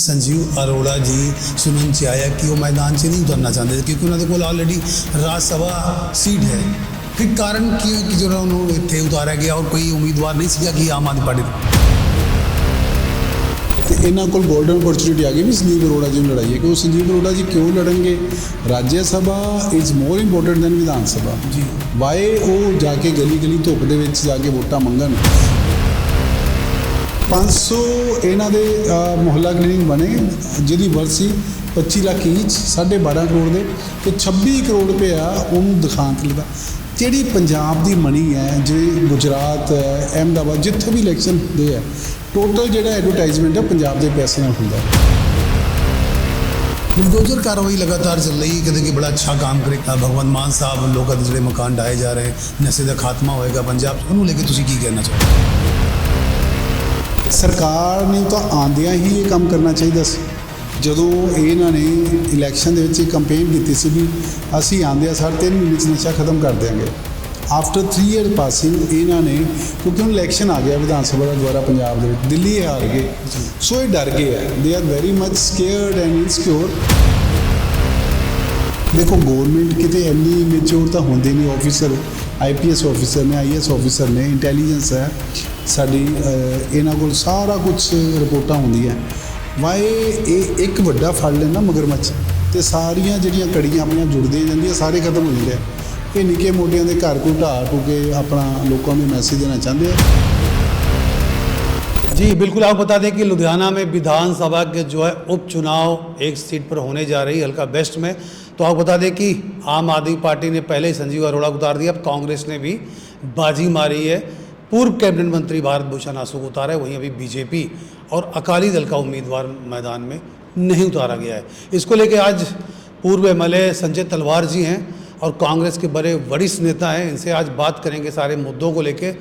ਸੰਜੀਵ ਅਰੋੜਾ ਜੀ ਸੁਣਨ ਚ ਆਇਆ ਕਿ ਉਹ ਮੈਦਾਨ 'ਚ ਨਹੀਂ ਉਤਰਨਾ ਚਾਹੁੰਦੇ ਕਿਉਂਕਿ ਉਹਨਾਂ ਦੇ ਕੋਲ ਆਲਰੇਡੀ ਰਾਜ ਸਭਾ ਸੀਟ ਹੈ। ਫਿਰ ਕਾਰਨ ਕੀ ਹੈ ਕਿ ਜਿਹੜਾ ਉਹਨੂੰ ਇੱਥੇ ਉਤਾਰਿਆ ਗਿਆ ਔਰ ਕੋਈ ਉਮੀਦਵਾਰ ਨਹੀਂ ਸੀਗਾ ਕਿ ਆਮ ਆਦਮੀ ਪਾਰਟੀ ਦਾ? ਤੇ ਇਹਨਾਂ ਕੋਲ 골ਡਨ ਅਪਰਚੂਨਿਟੀ ਆ ਗਈ ਵੀ ਸੰਜੀਵ ਅਰੋੜਾ ਜੀ ਨੂੰ ਲੜਾਈ ਹੈ ਕਿ ਉਹ ਸੰਜੀਵ ਅਰੋੜਾ ਜੀ ਕਿਉਂ ਲੜਨਗੇ? Raj Sabha is more important than Vidhan Sabha. ਜੀ। ਵਾਏ ਉਹ ਜਾ ਕੇ ਗਲੀ ਗਲੀ ਧੁੱਪ ਦੇ ਵਿੱਚ ਜਾ ਕੇ ਵੋਟਾਂ ਮੰਗਣ? 500 ਇਹਨਾਂ ਦੇ ਮੁਹੱਲਾ ਕਲੀਨਿਕ ਬਣੇ। ਜਿਹਦੀ ਵਰਥ ਸੀ 25 ਲੱਖ ਈਚ 12.5 ਕਰੋੜ ਦੇ ਤੇ 26 ਕਰੋੜ ਰੁਪਇਆ ਉਹਨੂੰ ਦਿਖਾਂਤ ਲਗਾ ਜਿਹੜੀ ਪੰਜਾਬ ਦੀ ਮਨੀ ਹੈ ਜਿਹੜੀ ਗੁਜਰਾਤ ਹੈ ਅਹਿਮਦਾਬਾਦ ਜਿੱਥੇ ਵੀ ਇਲੈਕਸ਼ਨ ਹੁੰਦੇ ਆ ਟੋਟਲ ਜਿਹੜਾ ਐਡਵਰਟਾਈਜ਼ਮੈਂਟ ਹੈ ਪੰਜਾਬ ਦੇ ਪੈਸੇ ਨਾਲ ਹੁੰਦਾ। ਹੈ ਬੁਲਡੋਜ਼ਰ ਕਾਰਵਾਈ ਲਗਾਤਾਰ ਚੱਲ ਰਹੀ ਹੈ। ਕਹਿੰਦੇ ਕਿ ਬੜਾ ਅੱਛਾ ਕੰਮ ਕਰੇ। ਅ, ਭਗਵੰਤ ਮਾਨ ਸਾਹਿਬ ਲੋਕਾਂ ਦੇ ਜਿਹੜੇ ਮਕਾਨ ਢਾਏ ਜਾ ਰਹੇ ਨਸ਼ੇ ਦਾ ਖਾਤਮਾ ਹੋਏਗਾ ਪੰਜਾਬ 'ਚ। ਉਹਨੂੰ ਲੈ ਕੇ ਤੁਸੀਂ ਕੀ ਕਹਿਣਾ ਚਾਹੋਗੇ? ਸਰਕਾਰ ਨੂੰ ਤਾਂ ਆਂਦਿਆਂ ਹੀ ਇਹ ਕੰਮ ਕਰਨਾ ਚਾਹੀਦਾ ਸੀ। ਜਦੋਂ ਇਹਨਾਂ ਨੇ ਇਲੈਕਸ਼ਨ ਦੇ ਵਿੱਚ ਕੰਪੇਨ ਕੀਤੀ ਸੀ ਵੀ ਅਸੀਂ ਆਂਦਿਆਂ ਸਾਢੇ ਤਿੰਨ ਮਹੀਨੇ 'ਚ ਨਸ਼ਾ ਖਤਮ ਕਰ ਦਿਆਂਗੇ। ਆਫਟਰ 3 ਇਅਰ ਪਾਸਿੰਗ ਇਹਨਾਂ ਨੇ, ਕਿਉਂਕਿ ਹੁਣ ਇਲੈਕਸ਼ਨ ਆ ਗਿਆ ਵਿਧਾਨ ਸਭਾ ਦਾ ਦੁਆਰਾ ਪੰਜਾਬ ਦੇ ਵਿੱਚ, ਦਿੱਲੀ ਹਾਰ ਗਏ। ਸੋ ਇਹ ਡਰ ਗਏ ਹੈ they are very much scared and insecure ਦੇਖੋ ਗਵਰਨਮੈਂਟ ਕਿਤੇ ਇੰਨੀ ਮੈਚੁਰ ਤਾਂ ਹੁੰਦੇ ਨਹੀਂ। ਆਫੀਸਰ ਆਈਪੀਐਸ ਆਫੀਸਰ ਨੇ ਆਈਐਸ ਆਫੀਸਰ ਨੇ ਇੰਟੈਲੀਜੈਂਸ ਹੈ। ਸਾਡੀ ਅਹ, ਇਹਨਾਂ ਕੋਲ ਸਾਰਾ ਕੁਝ ਰਿਪੋਰਟਾਂ ਹੁੰਦੀਆਂ ਵਾਏ ਇਹ ਇੱਕ ਵੱਡਾ ਫੜ ਲੈਣਾ ਮਗਰਮੱਛ ਤੇ ਸਾਰੀਆਂ ਜਿਹੜੀਆਂ ਕੜੀਆਂ ਆਪਣੀਆਂ ਜੁੜਦੀਆਂ ਜਾਂਦੀਆਂ ਸਾਰੇ ਖਤਮ ਹੋ ਜਾਂਦੇ ਆ ਇਹ ਨਿੱਕੇ ਮੋਟਿਆਂ ਦੇ ਘਰ ਕੋਈ ਢਾਹ ਟੂ ਕੇ ਆਪਣਾ ਲੋਕਾਂ ਨੂੰ ਮੈਸੇਜ ਦੇਣਾ ਚਾਹੁੰਦੇ ਆ जी बिल्कुल आपको बता दें कि लुधियाना में विधानसभा के जो है उपचुनाव एक सीट पर होने जा रही है हल्का वेस्ट में तो आपको बता दें कि आम आदमी पार्टी ने पहले ही संजीव अरोड़ा को उतार दिया अब कांग्रेस ने भी बाजी मारी है पूर्व कैबिनेट मंत्री भारत भूषण आंसू को उतारा है वहीं अभी बीजेपी और अकाली दल का उम्मीदवार मैदान में नहीं उतारा गया है इसको लेकर आज पूर्व एम संजय तलवार जी हैं और कांग्रेस के बड़े वरिष्ठ नेता हैं इनसे आज बात करेंगे सारे मुद्दों को लेकर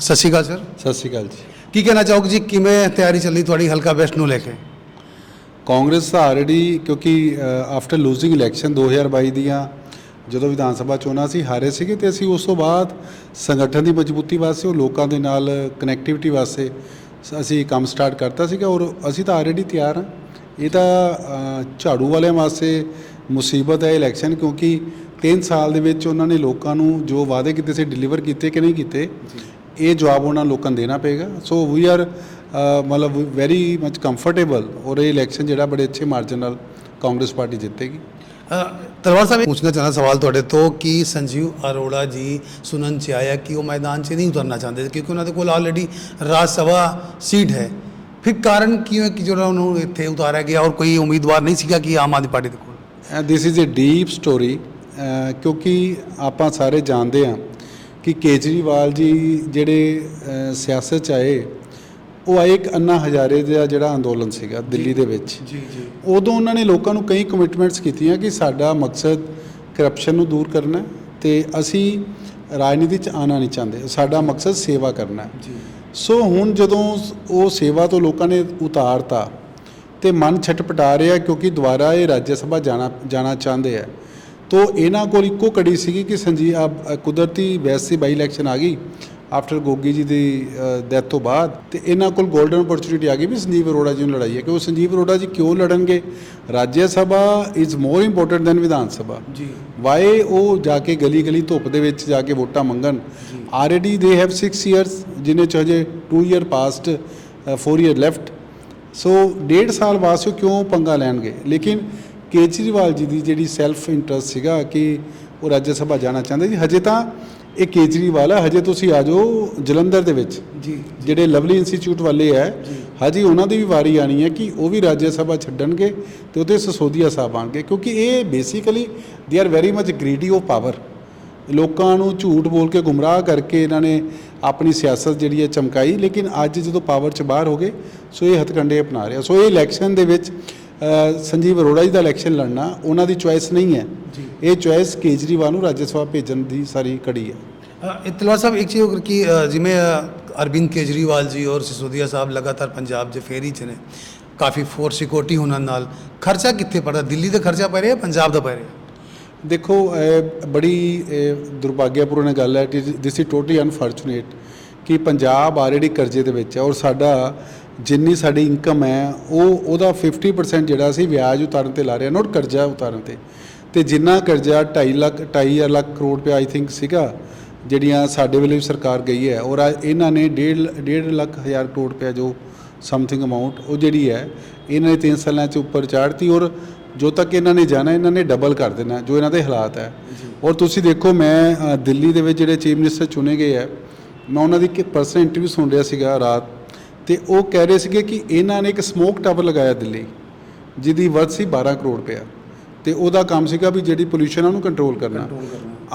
सत श्रीकाल सर ਸਤਿ ਸ਼੍ਰੀ ਅਕਾਲ ਜੀ ਕੀ ਕਹਿਣਾ ਚਾਹੋਗੇ ਜੀ ਕਿਵੇਂ ਤਿਆਰੀ ਚੱਲੀ ਤੁਹਾਡੀ ਹਲਕਾ ਵੈਸਟ ਨੂੰ ਲੈ ਕੇ ਕਾਂਗਰਸ ਤਾਂ ਆਲਰੇਡੀ ਕਿਉਂਕਿ ਆਫਟਰ ਲੂਜ਼ਿੰਗ ਇਲੈਕਸ਼ਨ 2022 ਦੀਆਂ ਜਦੋਂ ਵਿਧਾਨ ਸਭਾ ਚੋਣਾਂ ਸੀ ਹਾਰੇ ਸੀਗੇ ਤੇ ਅਸੀਂ ਉਸ ਤੋਂ ਬਾਅਦ ਸੰਗਠਨ ਦੀ ਮਜ਼ਬੂਤੀ ਵਾਸਤੇ ਉਹ ਲੋਕਾਂ ਦੇ ਨਾਲ ਕਨੈਕਟੀਵਿਟੀ ਵਾਸਤੇ ਅਸੀਂ ਕੰਮ ਸਟਾਰਟ ਕਰਤਾ ਸੀਗਾ ਔਰ ਅਸੀਂ ਤਾਂ ਆਲਰੇਡੀ ਤਿਆਰ ਹਾਂ। ਇਹ ਤਾਂ ਝਾੜੂ ਵਾਲਿਆਂ ਵਾਸਤੇ ਮੁਸੀਬਤ ਹੈ ਇਲੈਕਸ਼ਨ ਕਿਉਂਕਿ 3 ਸਾਲ ਦੇ ਵਿੱਚ ਉਹਨਾਂ ਨੇ ਲੋਕਾਂ ਨੂੰ ਜੋ ਵਾਅਦੇ ਕੀਤੇ ਸੀ ਡਿਲੀਵਰ ਕੀਤੇ ਕਿ ਨਹੀਂ ਕੀਤੇ ਇਹ ਜਵਾਬ ਉਹਨਾਂ ਲੋਕਾਂ ਨੂੰ ਦੇਣਾ ਪਏਗਾ। ਸੋ ਵੀ ਆਰ ਮਤਲਬ ਵੈਰੀ ਮਚ ਕੰਫਰਟੇਬਲ ਔਰ ਇਹ ਇਲੈਕਸ਼ਨ ਜਿਹੜਾ ਬੜੇ ਅੱਛੇ ਮਾਰਜਨ ਨਾਲ ਕਾਂਗਰਸ ਪਾਰਟੀ ਜਿੱਤੇਗੀ। ਤਲਵਾਰ ਸਾਹਿਬ, ਪੁੱਛਣਾ ਚਾਹੁੰਦਾ ਸਵਾਲ ਤੁਹਾਡੇ ਤੋਂ ਕਿ ਸੰਜੀਵ ਅਰੋੜਾ ਜੀ ਸੁਣਨ ਚ ਆਇਆ ਕਿ ਉਹ ਮੈਦਾਨ 'ਚ ਨਹੀਂ ਉਤਰਨਾ ਚਾਹੁੰਦੇ, ਕਿਉਂਕਿ ਉਹਨਾਂ ਦੇ ਕੋਲ ਆਲਰੇਡੀ ਰਾਜ ਸਭਾ ਸੀਟ ਹੈ। ਫਿਰ ਕਾਰਨ ਕੀ ਹੈ ਕਿ ਜਿਹੜਾ ਉਹਨੂੰ ਇੱਥੇ ਉਤਾਰਿਆ ਗਿਆ ਔਰ ਕੋਈ ਉਮੀਦਵਾਰ ਨਹੀਂ ਸੀਗਾ ਕਿ ਆਮ ਆਦਮੀ ਪਾਰਟੀ ਦੇ ਕੋਲ? This is a deep story ਕਿਉਂਕਿ ਆਪਾਂ ਸਾਰੇ ਜਾਣਦੇ ਹਾਂ ਕਿ ਕੇਜਰੀਵਾਲ ਜੀ ਜਿਹੜੇ ਸਿਆਸਤ 'ਚ ਆਏ ਉਹ ਆਏ ਇੱਕ ਅੰਨਾ ਹਜ਼ਾਰੇ ਦਾ ਜਿਹੜਾ ਅੰਦੋਲਨ ਸੀਗਾ ਦਿੱਲੀ ਦੇ ਵਿੱਚ। ਜੀ ਜੀ। ਉਦੋਂ ਉਹਨਾਂ ਨੇ ਲੋਕਾਂ ਨੂੰ ਕਈ ਕਮਿਟਮੈਂਟਸ ਕੀਤੀਆਂ ਕਿ ਸਾਡਾ ਮਕਸਦ ਕਰਪਸ਼ਨ ਨੂੰ ਦੂਰ ਕਰਨਾ ਤੇ ਅਸੀਂ ਰਾਜਨੀਤੀ 'ਚ ਆਣਾ ਨਹੀਂ ਚਾਹੁੰਦੇ। ਸਾਡਾ ਮਕਸਦ ਸੇਵਾ ਕਰਨਾ ਹੈ। ਜੀ। ਸੋ ਹੁਣ ਜਦੋਂ ਉਹ ਸੇਵਾ ਤੋਂ ਲੋਕਾਂ ਨੇ ਉਤਾਰਤਾ ਤੇ ਮਨ ਛਟਪਟਾ ਰਿਹਾ ਕਿਉਂਕਿ ਦੁਬਾਰਾ ਇਹ ਰਾਜ ਸਭਾ ਜਾਣਾ ਜਾਣਾ ਚਾਹੁੰਦੇ ਆ ਤੋ ਇਹਨਾਂ ਕੋਲ ਇੱਕੋ ਕੜੀ ਸੀਗੀ ਕਿ ਸੰਜੀ ਆ ਕੁਦਰਤੀ ਵੈਸੀ ਬਾਈ ਇਲੈਕਸ਼ਨ ਆ ਗਈ। ਆਫਟਰ ਗੋਗੀ ਜੀ ਦੀ ਡੈਥ ਤੋਂ ਬਾਅਦ ਤੇ ਇਹਨਾਂ ਕੋਲ 골ਡਨ ਅਪਰਚੂਨਿਟੀ ਆ ਗਈ ਵੀ ਸੰਜੀਵ ਅਰੋੜਾ ਜੀ ਨੂੰ ਲੜਾਈ ਹੈ ਕਿ ਉਹ ਸੰਜੀਵ ਅਰੋੜਾ ਜੀ ਕਿਉਂ ਲੜਨਗੇ? Raj Sabha is more important than Vidhan Sabha. ਜੀ। ਵਾਏ ਉਹ ਜਾ ਕੇ ਗਲੀ ਗਲੀ ਧੁੱਪ ਦੇ ਵਿੱਚ ਜਾ ਕੇ ਵੋਟਾਂ ਮੰਗਣ? ਆਲਰੇਡੀ ਦੇ ਹੈਵ 6 ਇਅਰਸ ਜਿਨੇ ਚ ਹਜੇ 2 year past 4 year left so ਡੇਢ ਸਾਲ ਵਾਸਤੇ ਕਿਉਂ ਪੰਗਾ ਲੈਣਗੇ? ਲੇਕਿਨ ਕੇਜਰੀਵਾਲ ਜੀ ਦੀ ਜਿਹੜੀ ਸੈਲਫ ਇੰਟਰਸਟ ਸੀਗਾ ਕਿ ਉਹ ਰਾਜ ਸਭਾ ਜਾਣਾ ਚਾਹੁੰਦੇ ਸੀ ਹਜੇ ਤਾਂ ਇਹ ਕੇਜਰੀਵਾਲ ਹੈ ਹਜੇ ਤੁਸੀਂ ਆ ਜਾਓ ਜਲੰਧਰ ਦੇ ਵਿੱਚ। ਜੀ। ਜਿਹੜੇ ਲਵਲੀ ਇੰਸਟੀਚਿਊਟ ਵਾਲੇ ਹੈ ਹਜੇ ਉਹਨਾਂ ਦੀ ਵੀ ਵਾਰੀ ਆਣੀ ਹੈ ਕਿ ਉਹ ਵੀ ਰਾਜ ਸਭਾ ਛੱਡਣਗੇ ਤੇ ਉਹਦੇ ਸਸੋਦੀਆ ਸਾਹਿਬ ਆਣਗੇ ਕਿਉਂਕਿ ਇਹ basically they are very much greedy of power ਲੋਕਾਂ ਨੂੰ ਝੂਠ ਬੋਲ ਕੇ ਗੁੰਮਰਾਹ ਕਰਕੇ ਇਹਨਾਂ ਨੇ ਆਪਣੀ ਸਿਆਸਤ ਜਿਹੜੀ ਹੈ ਚਮਕਾਈ ਲੇਕਿਨ ਅੱਜ ਜਦੋਂ ਪਾਵਰ 'ਚ ਬਾਹਰ ਹੋ ਗਏ ਸੋ ਇਹ ਹਥਕੰਡੇ ਅਪਣਾ ਰਿਹਾ। ਸੋ ਇਹ ਇਲੈਕਸ਼ਨ ਦੇ ਵਿੱਚ ਸੰਜੀਵ ਅਰੋੜਾ ਜੀ ਦਾ ਇਲੈਕਸ਼ਨ ਲੜਨਾ ਉਹਨਾਂ ਦੀ ਚੁਆਇਸ ਨਹੀਂ ਹੈ। ਇਹ ਚੁਆਇਸ ਕੇਜਰੀਵਾਲ ਨੂੰ ਰਾਜ ਸਭਾ ਭੇਜਣ ਦੀ ਸਾਰੀ ਕੜੀ ਹੈ। ਤਲਵਾਰ ਸਾਹਿਬ ਇੱਕ ਚੀਜ਼ ਹੋਰ ਕਿ ਜਿਵੇਂ ਅਰਵਿੰਦ ਕੇਜਰੀਵਾਲ ਜੀ ਔਰ ਸਿਸੋਦੀਆ ਸਾਹਿਬ ਲਗਾਤਾਰ ਪੰਜਾਬ 'ਚ ਫੇਰੀ 'ਚ ਨੇ ਕਾਫੀ ਫੋਰਸ ਸਿਕਿਉਰਿਟੀ ਹੋਣ ਨਾਲ। ਖਰਚਾ ਕਿੱਥੇ ਪੜਦਾ? ਦਿੱਲੀ ਦਾ ਖਰਚਾ ਪੈ ਰਿਹਾ ਪੰਜਾਬ ਦਾ ਪੈ ਰਿਹਾ? ਦੇਖੋ ਬੜੀ ਦੁਰਭਾਗਿਆਪੂਰਨ ਗੱਲ ਹੈ ਕਿ ਦਿਸ ਇਜ਼ ਟੋਟਲੀ ਅਨਫੋਰਚੂਨੇਟ ਕਿ ਪੰਜਾਬ ਆਲਰੇਡੀ ਕਰਜ਼ੇ ਦੇ ਵਿੱਚ ਹੈ ਔਰ ਸਾਡਾ ਜਿੰਨੀ ਸਾਡੀ ਇਨਕਮ ਹੈ ਉਹ ਉਹਦਾ 50% ਜਿਹੜਾ ਅਸੀਂ ਵਿਆਜ ਉਤਾਰਨ ਤੇ ਲਾ ਰਹੇ ਹਾਂ ਨੋਟ ਕਰਜ਼ਾ ਉਤਾਰਨ ਤੇ। ਤੇ ਜਿੰਨਾ ਕਰਜ਼ਾ 2.5 ਲੱਖ 2.5 ਲੱਖ ਕਰੋੜ ਰੁਪਏ ਆਈ ਥਿੰਕ ਸੀਗਾ ਜਿਹੜੀਆਂ ਸਾਡੇ ਵੇਲੇ ਸਰਕਾਰ ਗਈ ਹੈ ਔਰ ਇਹਨਾਂ ਨੇ 1.5 1.5 ਲੱਖ ਹਜ਼ਾਰ ਕਰੋੜ ਰੁਪਏ ਜੋ ਸਮਥਿੰਗ ਅਮਾਉਂਟ ਉਹ ਜਿਹੜੀ ਹੈ ਇਹਨਾਂ ਨੇ 3 ਸਾਲਾਂ ਚ ਉੱਪਰ ਚਾੜਤੀ ਔਰ ਜੋ ਤੱਕ ਇਹਨਾਂ ਨੇ ਜਾਣਾ ਇਹਨਾਂ ਨੇ ਡਬਲ ਕਰ ਦੇਣਾ ਜੋ ਇਹਨਾਂ ਦੇ ਹਾਲਾਤ ਹੈ। ਔਰ ਤੁਸੀਂ ਦੇਖੋ ਮੈਂ ਦਿੱਲੀ ਦੇ ਵਿੱਚ ਜਿਹੜੇ ਚੀਫ ਮਿਨਿਸਟਰ ਚੁਣੇ ਗਏ ਹੈ ਮੈਂ ਉਹਨਾਂ ਦੀ ਇੱਕ ਪਰਸਨਲ ਇੰਟਰਵਿਊ ਸੁਣ ਰਿਹਾ ਸੀਗਾ ਰਾਤ ਤੇ ਉਹ ਕਹਿ ਰਹੇ ਸੀਗੇ ਕਿ ਇਹਨਾਂ ਨੇ ਇੱਕ ਸਮੋਕ ਟਾਵਰ ਲਗਾਇਆ ਦਿੱਲੀ ਜਿਹਦੀ ਵਰਤ ਸੀ 12 ਕਰੋੜ ਰੁਪਇਆ। ਤੇ ਉਹਦਾ ਕੰਮ ਸੀਗਾ ਵੀ ਜਿਹੜੀ ਪੋਲੂਸ਼ਨ ਆ ਉਹਨੂੰ ਕੰਟਰੋਲ ਕਰਨਾ।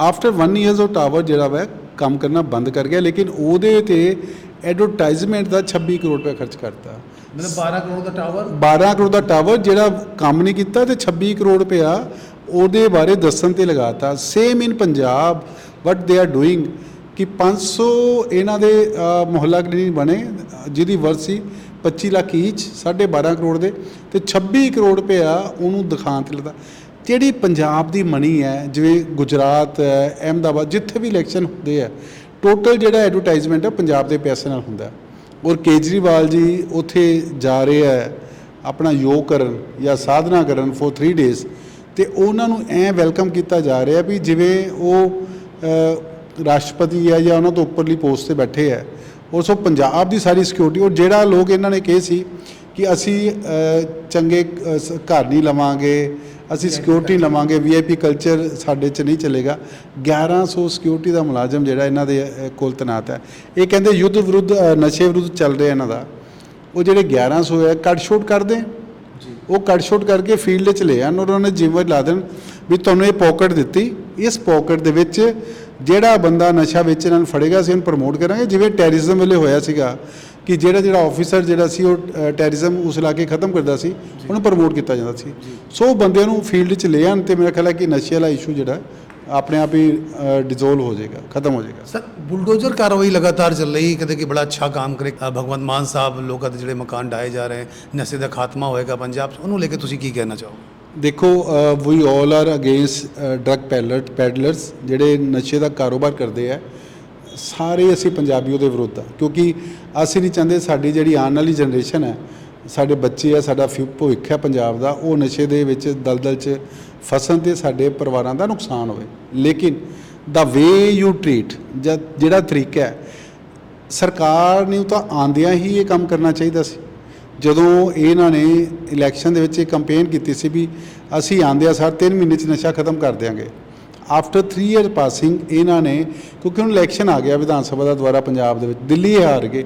ਆਫਟਰ 1 ਇਅਰਸ ਉਹ ਟਾਵਰ ਜਿਹੜਾ ਵਾ ਕੰਮ ਕਰਨਾ ਬੰਦ ਕਰ ਗਿਆ ਲੇਕਿਨ ਉਹਦੇ ਤੇ ਐਡਵਰਟਾਈਜ਼ਮੈਂਟ ਦਾ 26 ਕਰੋੜ ਰੁਪਏ ਖਰਚ ਕਰਤਾ। ਮਤਲਬ 12 ਕਰੋੜ ਦਾ ਟਾਵਰ 12 ਕਰੋੜ ਦਾ ਟਾਵਰ ਜਿਹੜਾ ਕੰਮ ਨਹੀਂ ਕੀਤਾ ਤੇ 26 ਕਰੋੜ ਰੁਪਇਆ ਉਹਦੇ ਬਾਰੇ ਦੱਸਣ ਤੇ ਲਗਾਤਾ। Same in Punjab what they are doing ਕਿ 500 ਇਹਨਾਂ ਦੇ ਮੁਹੱਲਾ ਕਲੀਨਿਕ ਬਣੇ, ਜਿਹਦੀ ਵਰਥ ਸੀ 25 ਲੱਖ ਈਚ 12.5 ਕਰੋੜ ਦੇ ਤੇ 26 ਕਰੋੜ ਰੁਪਇਆ ਉਹਨੂੰ ਦਿਖਾਉਣ ਤੇ ਲਗਾ। ਜਿਹੜੀ ਪੰਜਾਬ ਦੀ ਮਨੀ ਹੈ, ਜਿਵੇਂ ਗੁਜਰਾਤ ਹੈ, ਅਹਿਮਦਾਬਾਦ, ਜਿੱਥੇ ਵੀ ਇਲੈਕਸ਼ਨ ਹੁੰਦੇ ਆ, ਟੋਟਲ ਜਿਹੜਾ ਐਡਵਰਟਾਈਜ਼ਮੈਂਟ ਹੈ ਪੰਜਾਬ ਦੇ ਪੈਸੇ ਨਾਲ ਹੁੰਦਾ ਔਰ ਕੇਜਰੀਵਾਲ ਜੀ ਉੱਥੇ ਜਾ ਰਹੇ ਹੈ, ਆਪਣਾ ਯੋਗ ਕਰਨ ਜਾਂ ਸਾਧਨਾ ਕਰਨ ਫੋਰ 3 ਡੇਜ਼ ਤੇ ਉਹਨਾਂ ਨੂੰ ਐ ਵੈਲਕਮ ਕੀਤਾ ਜਾ ਰਿਹਾ ਵੀ ਜਿਵੇਂ ਉਹ ਰਾਸ਼ਟਰਪਤੀ ਹੈ ਜਾਂ ਉਹਨਾਂ ਤੋਂ ਉੱਪਰਲੀ ਪੋਸਟ ਤੇ ਬੈਠੇ ਹੈ ਔਰ ਸੋ ਪੰਜਾਬ ਦੀ ਸਾਰੀ ਸਿਕਿਉਰਿਟੀ ਔਰ ਜਿਹੜਾ ਲੋਕ ਇਹਨਾਂ ਨੇ ਕਹੇ ਸੀ ਕਿ ਅਸੀਂ ਚੰਗੇ ਘਰ ਨਹੀਂ ਲਵਾਂਗੇ ਅਸੀਂ ਸਿਕਿਉਰਿਟੀ ਲਵਾਂਗੇ ਵੀਆਈਪੀ ਕਲਚਰ ਸਾਡੇ 'ਚ ਨਹੀਂ ਚੱਲੇਗਾ। 1100 ਸਿਕਿਉਰਿਟੀ ਦਾ ਮੁਲਾਜ਼ਮ ਜਿਹੜਾ ਇਹਨਾਂ ਦੇ ਕੋਲ ਤੈਨਾਤ ਹੈ। ਇਹ ਕਹਿੰਦੇ ਯੁੱਧ ਵਿਰੁੱਧ ਨਸ਼ੇ ਵਿਰੁੱਧ ਚੱਲ ਰਿਹਾ ਇਹਨਾਂ ਦਾ। ਉਹ ਜਿਹੜੇ 1100 ਹੈ ਕੱਟ ਸ਼ੋਟ ਕਰਦੇ ਉਹ ਕੱਟ ਸ਼ੋਟ ਕਰਕੇ ਫੀਲਡ 'ਚ ਲੈ ਔਰ ਉਹਨਾਂ ਨੇ ਜਿੰਮੇਵਾਰੀ ਲਾ ਦੇਣ ਵੀ ਤੁਹਾਨੂੰ ਇਹ ਪਾਕਟ ਦਿੱਤੀ। ਇਸ ਪਾਕਟ ਦੇ ਵਿੱਚ ਜਿਹੜਾ ਬੰਦਾ ਨਸ਼ਾ ਵੇਚਣ ਨਾਲ ਫੜੇਗਾ ਅਸੀਂ ਉਹਨੂੰ ਪ੍ਰਮੋਟ ਕਰਾਂਗੇ। ਜਿਵੇਂ ਟੈਰਰਿਜ਼ਮ ਵੇਲੇ ਹੋਇਆ ਸੀਗਾ ਕਿ ਜਿਹੜਾ ਜਿਹੜਾ ਆਫੀਸਰ ਜਿਹੜਾ ਸੀ ਉਹ ਟੈਰਰਿਜ਼ਮ ਉਸ ਇਲਾਕੇ ਖਤਮ ਕਰਦਾ ਸੀ ਉਹਨੂੰ ਪ੍ਰਮੋਟ ਕੀਤਾ ਜਾਂਦਾ ਸੀ। ਸੋ ਉਹ ਬੰਦਿਆਂ ਨੂੰ ਫੀਲਡ 'ਚ ਲੈ ਆਉਣ ਤੇ ਮੇਰਾ ਖਿਆਲ ਹੈ ਕਿ ਨਸ਼ੇ ਵਾਲਾ ਇਸ਼ੂ ਜਿਹੜਾ ਆਪਣੇ ਆਪ ਹੀ ਡਿਸੋਲਵ ਹੋ ਜਾਏਗਾ ਖਤਮ ਹੋ ਜਾਏਗਾ। ਸਰ ਬੁਲਡੋਜ਼ਰ ਕਾਰਵਾਈ ਲਗਾਤਾਰ ਚੱਲ ਰਹੀ ਹੈ ਕਦੇ ਕਿ ਬੜਾ ਅੱਛਾ ਕੰਮ ਕਰੇ। ਭਗਵੰਤ ਮਾਨ ਸਾਹਿਬ ਲੋਕਾਂ ਦੇ ਜਿਹੜੇ ਮਕਾਨ ਢਾਏ ਜਾ ਰਹੇ ਨਸ਼ੇ ਦਾ ਖਾਤਮਾ ਹੋਏਗਾ ਪੰਜਾਬ 'ਚ ਉਹਨੂੰ ਲੈ ਕੇ ਤੁਸੀਂ ਕੀ ਕਹਿਣਾ ਚਾਹੋਗੇ? ਦੇਖੋ we all are against drug pellet peddlers ਜਿਹੜੇ ਨਸ਼ੇ ਦਾ ਕਾਰੋਬਾਰ ਕਰਦੇ ਆ। ਸਾਰੇ ਅਸੀਂ ਪੰਜਾਬੀ ਉਹਦੇ ਵਿਰੁੱਧ ਆ, ਕਿਉਂਕਿ ਅਸੀਂ ਨਹੀਂ ਚਾਹੁੰਦੇ ਸਾਡੀ ਜਿਹੜੀ ਆਉਣ ਵਾਲੀ ਜਨਰੇਸ਼ਨ ਹੈ, ਸਾਡੇ ਬੱਚੇ ਆ, ਸਾਡਾ ਫਿਊ- ਭਵਿੱਖ ਹੈ ਪੰਜਾਬ ਦਾ, ਉਹ ਨਸ਼ੇ ਦੇ ਵਿੱਚ ਦਲਦਲ 'ਚ ਫਸਣ ਤੇ ਸਾਡੇ ਪਰਿਵਾਰਾਂ ਦਾ ਨੁਕਸਾਨ ਹੋਵੇ। ਲੇਕਿਨ ਦਾ ਵੇ ਯੂ ਟ੍ਰੀਟ ਜਿਹੜਾ ਤਰੀਕਾ ਹੈ, ਸਰਕਾਰ ਨੂੰ ਤਾਂ ਆਂਦਿਆਂ ਹੀ ਇਹ ਕੰਮ ਕਰਨਾ ਚਾਹੀਦਾ ਸੀ। ਜਦੋਂ ਇਹਨਾਂ ਨੇ ਇਲੈਕਸ਼ਨ ਦੇ ਵਿੱਚ ਇਹ ਕੰਪੇਨ ਕੀਤੀ ਸੀ ਵੀ ਅਸੀਂ ਆਂਦਿਆਂ ਸਾਰ 3 ਮਹੀਨੇ 'ਚ ਨਸ਼ਾ ਖਤਮ ਕਰ ਦਿਆਂਗੇ। ਆਫਟਰ 3 ਇਅਰ ਪਾਸਿੰਗ ਇਹਨਾਂ ਨੇ ਕਿਉਂਕਿ ਹੁਣ ਇਲੈਕਸ਼ਨ ਆ ਗਿਆ ਵਿਧਾਨ ਸਭਾ ਦਾ ਦੁਆਰਾ ਪੰਜਾਬ ਦੇ ਵਿੱਚ ਦਿੱਲੀ ਹਾਰ ਗਏ।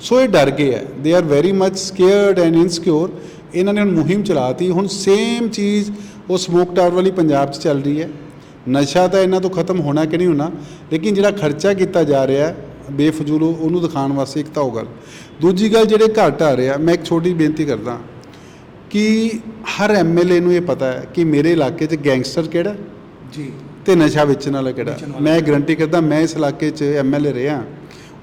ਸੋ ਇਹ ਡਰ ਗਏ ਹੈ they are very much scared and insecure ਇਹਨਾਂ ਨੇ ਹੁਣ ਮੁਹਿੰਮ ਚਲਾਤੀ। ਹੁਣ ਸੇਮ ਚੀਜ਼ ਉਹ ਸਮੋਕ ਟਾਵਰ ਵਾਲੀ ਪੰਜਾਬ 'ਚ ਚੱਲ ਰਹੀ ਹੈ। ਨਸ਼ਾ ਤਾਂ ਇਹਨਾਂ ਤੋਂ ਖਤਮ ਹੋਣਾ ਕਿ ਨਹੀਂ ਹੋਣਾ ਲੇਕਿਨ ਜਿਹੜਾ ਖਰਚਾ ਕੀਤਾ ਜਾ ਰਿਹਾ ਹੈ ਬੇਫਜ਼ੂਲ ਉਹ- ਉਹਨੂੰ ਦਿਖਾਉਣ ਵਾਸਤੇ ਇੱਕ ਤਾਂ ਉਹ ਗੱਲ। ਦੂਜੀ ਗੱਲ ਜਿਹੜੇ ਘਰ ਢਾਹ ਰਿਹਾ ਮੈਂ ਇੱਕ ਛੋਟੀ ਬੇਨਤੀ ਕਰਦਾ ਕਿ ਹਰ ਐਮਐਲਏ ਨੂੰ ਇਹ ਪਤਾ ਹੈ ਕਿ ਮੇਰੇ ਇਲਾਕੇ 'ਚ ਗੈਂਗਸਟਰ ਕਿਹੜਾ ਜੀ। ਤੇ ਨਸ਼ਾ ਵੇਚਣ ਵਾਲਾ ਕਿਹੜਾ ਮੈਂ ਗਰੰਟੀ ਕਰਦਾ ਮੈਂ ਇਸ ਇਲਾਕੇ 'ਚ ਐਮਐਲਏ ਰਿਹਾ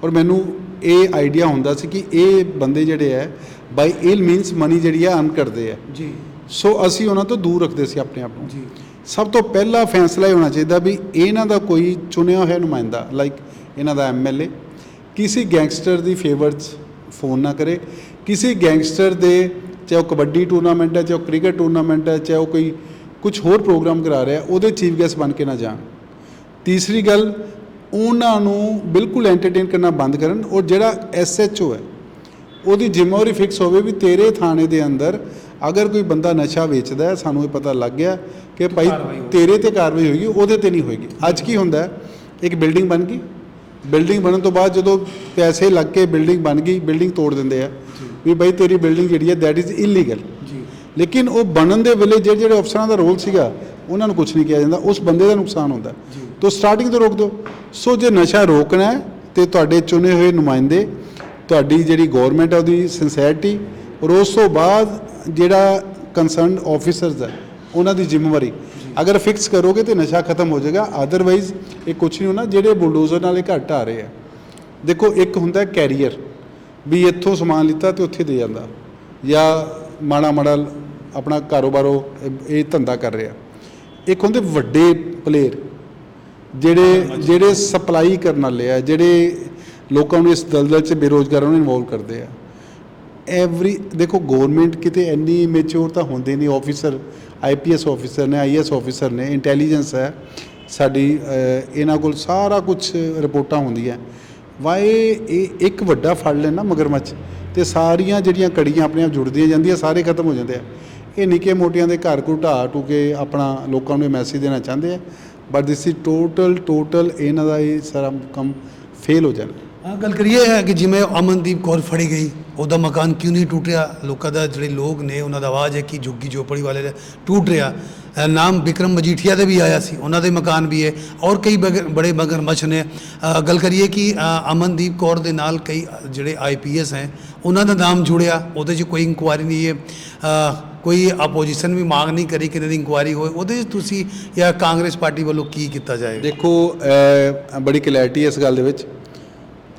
ਔਰ ਮੈਨੂੰ ਇਹ ਆਈਡੀਆ ਹੁੰਦਾ ਸੀ ਕਿ ਇਹ ਬੰਦੇ ਜਿਹੜੇ ਹੈ ਬਾਈ ਇਲ ਮੀਨਸ ਮਨੀ ਜਿਹੜੀ ਹੈ ਅਰਨ ਕਰਦੇ ਆ ਜੀ। ਸੋ ਅਸੀਂ ਉਹਨਾਂ ਤੋਂ ਦੂਰ ਰੱਖਦੇ ਸੀ ਆਪਣੇ ਆਪ ਨੂੰ। ਜੀ। ਸਭ ਤੋਂ ਪਹਿਲਾ ਫੈਸਲਾ ਇਹ ਹੋਣਾ ਚਾਹੀਦਾ ਵੀ ਇਹਨਾਂ ਦਾ ਕੋਈ ਚੁਣਿਆ ਹੋਇਆ ਨੁਮਾਇੰਦਾ ਲਾਈਕ ਇਹਨਾਂ ਦਾ ਐਮਐਲਏ ਕਿਸੇ ਗੈਂਗਸਟਰ ਦੀ ਫੇਵਰ 'ਚ ਫੋਨ ਨਾ ਕਰੇ। ਕਿਸੇ ਗੈਂਗਸਟਰ ਦੇ ਚਾਹੇ ਉਹ ਕਬੱਡੀ ਟੂਰਨਾਮੈਂਟ ਹੈ ਚਾਹੇ ਉਹ ਕ੍ਰਿਕਟ ਟੂਰਨਾਮੈਂਟ ਹੈ ਚਾਹੇ ਉਹ ਕੋਈ ਕੁਝ ਹੋਰ ਪ੍ਰੋਗਰਾਮ ਕਰਾ ਰਿਹਾ ਉਹਦੇ ਚੀਫ ਗੈਸਟ ਬਣ ਕੇ ਨਾ ਜਾਣ। ਤੀਸਰੀ ਗੱਲ ਉਹਨਾਂ ਨੂੰ ਬਿਲਕੁਲ ਐਂਟਰਟੇਨ ਕਰਨਾ ਬੰਦ ਕਰਨ। ਔਰ ਜਿਹੜਾ ਐਸਐਚਓ ਹੈ ਉਹਦੀ ਜ਼ਿੰਮੇਵਾਰੀ ਫਿਕਸ ਹੋਵੇ ਵੀ ਤੇਰੇ ਥਾਣੇ ਦੇ ਅੰਦਰ ਅਗਰ ਕੋਈ ਬੰਦਾ ਨਸ਼ਾ ਵੇਚਦਾ ਹੈ ਸਾਨੂੰ ਇਹ ਪਤਾ ਲੱਗ ਗਿਆ ਕਿ ਭਾਈ। ਤੇਰੇ ਤੇ ਕਾਰਵਾਈ ਹੋਏਗੀ ਉਹਦੇ ਤੇ ਨਹੀਂ ਹੋਏਗੀ। ਅੱਜ ਕੀ ਹੁੰਦਾ ਇੱਕ ਬਿਲਡਿੰਗ ਬਣ ਗਈ। ਬਿਲਡਿੰਗ ਬਣਨ ਤੋਂ ਬਾਅਦ ਜਦੋਂ ਪੈਸੇ ਲੱਗ ਕੇ ਬਿਲਡਿੰਗ ਬਣ ਗਈ ਬਿਲਡਿੰਗ ਤੋੜ ਦਿੰਦੇ ਆ। ਵੀ ਭਾਈ ਤੇਰੀ ਬਿਲਡਿੰਗ ਜਿਹੜੀ ਹੈ ਦੈਟ ਇਜ਼ ਇਲੀਗਲ ਜੀ। ਲੇਕਿਨ ਉਹ ਬਣਨ ਦੇ ਵੇਲੇ ਜਿਹੜੇ ਜਿਹੜੇ ਅਫਸਰਾਂ ਦਾ ਰੋਲ ਸੀਗਾ ਉਹਨਾਂ ਨੂੰ ਕੁਝ ਨਹੀਂ ਕਿਹਾ ਜਾਂਦਾ। ਉਸ ਬੰਦੇ ਦਾ ਨੁਕਸਾਨ ਹੁੰਦਾ। ਤੋਂ ਸਟਾਰਟਿੰਗ ਤੋਂ ਰੋਕ ਦਿਓ ਸੋ ਜੇ ਨਸ਼ਾ ਰੋਕਣਾ ਹੈ ਤੇ ਤੁਹਾਡੇ ਚੁਣੇ ਹੋਏ ਨੁਮਾਇੰਦੇ ਤੁਹਾਡੀ ਜਿਹੜੀ ਗਵਰਨਮੈਂਟ ਹੈ ਉਹਦੀ ਸਿੰਸੈਰਿਟੀ ਔਰ ਉਸ ਤੋਂ ਬਾਅਦ ਜਿਹੜਾ ਕੰਸਰਨਡ ਆਫੀਸਰਸ ਹੈ ਉਹਨਾਂ ਦੀ ਜ਼ਿੰਮੇਵਾਰੀ। ਅਗਰ ਫਿਕਸ ਕਰੋਗੇ ਤੇ ਨਸ਼ਾ ਖਤਮ ਹੋ ਜਾਏਗਾ। ਅਦਰਵਾਈਜ਼ ਇਹ ਕੁਝ ਨਹੀਂ ਹੋਣਾ। ਜਿਹੜੇ ਬੁਲਡੋਜ਼ਰ ਨਾਲ ਇਹ ਘੱਟ ਆ ਰਹੇ ਆ। ਦੇਖੋ, ਇੱਕ ਹੁੰਦਾ ਕੈਰੀਅਰ ਵੀ ਇੱਥੋਂ ਸਮਾਨ ਲਿੱਤਾ ਤੇ ਉੱਥੇ ਦੇ ਜਾਂਦਾ। ਜਾਂ ਮਾੜਾ ਮਾੜਾ ਆਪਣਾ ਕਾਰੋਬਾਰੋ, ਇਹ ਧੰਦਾ ਕਰ ਰਿਹਾ। ਇੱਕ ਹੁੰਦੇ ਵੱਡੇ ਪਲੇਅਰ ਜਿਹੜੇ ਜਿਹੜੇ ਸਪਲਾਈ ਕਰਨ ਵਾਲੇ ਆ, ਜਿਹੜੇ ਲੋਕਾਂ ਨੂੰ ਇਸ ਦਲਦਲ 'ਚ ਬੇਰੋਜ਼ਗਾਰਾਂ ਨੂੰ ਇਨਵੋਲਵ ਕਰਦੇ ਆ। ਐਵਰੀ ਦੇਖੋ ਗਵਰਨਮੈਂਟ ਕਿਤੇ ਇੰਨੀ ਮੈਚੁਰ ਤਾਂ ਹੁੰਦੇ ਨਹੀਂ ਆਫੀਸਰ ਆਈਪੀਐਸ ਆਫੀਸਰ ਨੇ ਆਈਐਸ ਆਫੀਸਰ ਨੇ ਇੰਟੈਲੀਜੈਂਸ ਹੈ। ਸਾਡੀ ਇਹਨਾਂ ਕੋਲ ਸਾਰਾ ਕੁਝ ਰਿਪੋਰਟਾਂ ਹੁੰਦੀਆਂ। ਵਾਏ, ਇਹ ਇੱਕ ਵੱਡਾ ਫੜ ਲੈਣਾ ਮਗਰਮੱਛ, ਤੇ ਸਾਰੀਆਂ ਜਿਹੜੀਆਂ ਕੜੀਆਂ ਆਪਣੇ ਆਪ ਜੁੜਦੀਆਂ ਜਾਂਦੀਆਂ, ਸਾਰੇ ਖਤਮ ਹੋ ਜਾਂਦੇ ਆ। ਇਹ ਨਿੱਕੇ ਮੋਟਿਆਂ ਦੇ ਘਰ ਘੁ ਢਾਹ ਟੂ ਕੇ ਆਪਣਾ ਲੋਕਾਂ ਨੂੰ ਮੈਸੇਜ ਦੇਣਾ ਚਾਹੁੰਦੇ ਆ but this is total total ਇਹਨਾਂ ਦਾ ਇਹ ਸਾਰਾ ਕੰਮ ਫੇਲ ਹੋ ਜਾਣਾ। ਹਾਂ, ਗੱਲ ਕਰੀਏ ਹੈ ਕਿ ਜਿਵੇਂ ਅਮਨਦੀਪ ਕੌਰ ਫੜੀ ਗਈ, ਉਹਦਾ ਮਕਾਨ ਕਿਉਂ ਨਹੀਂ ਟੁੱਟਿਆ? ਲੋਕਾਂ ਦਾ ਜਿਹੜੇ ਲੋਕ ਨੇ, ਉਹਨਾਂ ਦਾ ਆਵਾਜ਼ ਹੈ ਕਿ ਜੁੱਗੀ ਝੋਪੜੀ ਵਾਲੇ ਦਾ ਟੁੱਟ ਰਿਹਾ। ਨਾਮ ਵਿਕਰਮ ਮਜੀਠੀਆ ਦੇ ਵੀ ਆਇਆ ਸੀ, ਉਹਨਾਂ ਦੇ ਮਕਾਨ ਵੀ ਹੈ। ਔਰ ਕਈ ਬਗ- ਬੜੇ ਮਗਰਮੱਛ ਨੇ। ਗੱਲ ਕਰੀਏ ਕਿ ਅਮਨਦੀਪ ਕੌਰ ਦੇ ਨਾਲ ਕਈ ਜਿਹੜੇ ਆਈਪੀਐਸ ਹੈ, ਉਹਨਾਂ ਦਾ ਨਾਮ ਜੁੜਿਆ, ਉਹਦੇ 'ਚ ਕੋਈ ਇਨਕੁਆਇਰੀ ਨਹੀਂ ਹੈ। ਕੋਈ ਆਪੋਜੀਸ਼ਨ ਵੀ ਮੰਗ ਨਹੀਂ ਕਰੀ ਕਿ ਇਹਨਾਂ ਦੀ ਇਨਕੁਆਇਰੀ ਹੋਏ। ਉਹਦੇ 'ਚ ਤੁਸੀਂ ਜਾਂ ਕਾਂਗਰਸ ਪਾਰਟੀ ਵੱਲੋਂ ਕੀ ਕੀਤਾ ਜਾਏ ਦੇਖੋ ਬੜੀ ਕਲੈਰਿਟੀ ਇਸ ਗੱਲ ਦੇ ਵਿੱਚ।